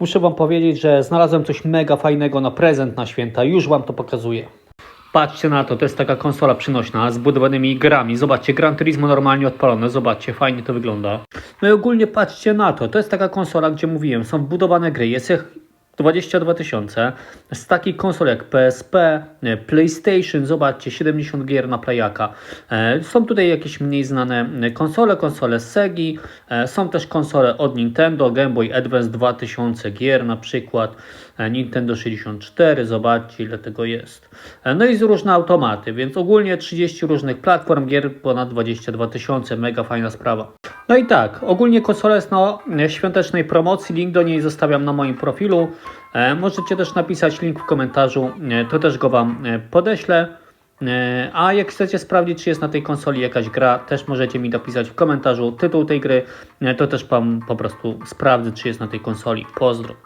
muszę Wam powiedzieć, że znalazłem coś mega fajnego na prezent na święta. Już Wam to pokazuję. Patrzcie na to, to jest taka konsola przynośna z budowanymi grami. Zobaczcie, Gran Turismo normalnie odpalone, zobaczcie, fajnie to wygląda. No i ogólnie patrzcie na to, to jest taka konsola, gdzie mówiłem, są wbudowane gry, jest 22 tysiące. Z takich konsol jak PSP, e, PlayStation, zobaczcie, 70 gier na playaka. E, Są tutaj jakieś mniej znane e, konsole, konsole Segi, są też konsole od Nintendo, Game Boy Advance 2000 gier na przykład, Nintendo 64, zobaczcie ile tego jest. No i z różne automaty, więc ogólnie 30 różnych platform gier, ponad 22 tysiące, mega fajna sprawa. No i tak, ogólnie konsola jest na świątecznej promocji, link do niej zostawiam na moim profilu. E, Możecie też napisać link w komentarzu, e, to też go Wam e, podeślę. A jak chcecie sprawdzić, czy jest na tej konsoli jakaś gra, też możecie mi napisać w komentarzu tytuł tej gry, to też Wam po prostu sprawdzę, czy jest na tej konsoli. Pozdro.